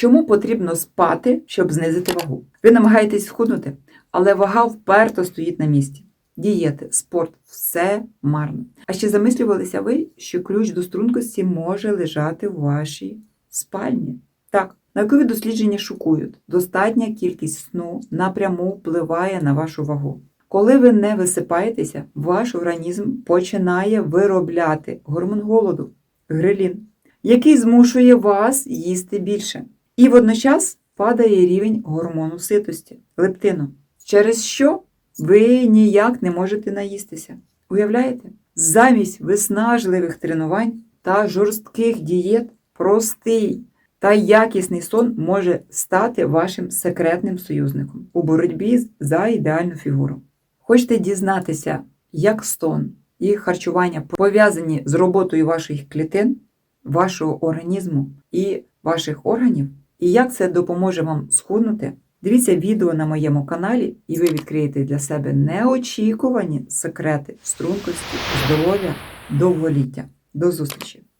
Чому потрібно спати, щоб знизити вагу? Ви намагаєтесь схуднути, але вага вперто стоїть на місці. Дієти, спорт все марно. А ще замислювалися ви, що ключ до стрункості може лежати в вашій спальні. Так, наукові дослідження шокують. Достатня кількість сну напряму впливає на вашу вагу. Коли ви не висипаєтеся, ваш організм починає виробляти гормон голоду грелін, який змушує вас їсти більше. І водночас падає рівень гормону ситості лептину, через що ви ніяк не можете наїстися. Уявляєте? Замість виснажливих тренувань та жорстких дієт простий та якісний сон може стати вашим секретним союзником у боротьбі за ідеальну фігуру. Хочете дізнатися, як сон і харчування пов'язані з роботою ваших клітин, вашого організму і ваших органів, і як це допоможе вам схуднути? Дивіться відео на моєму каналі, і ви відкриєте для себе неочікувані секрети стрункості, здоров'я, довголіття. До зустрічі!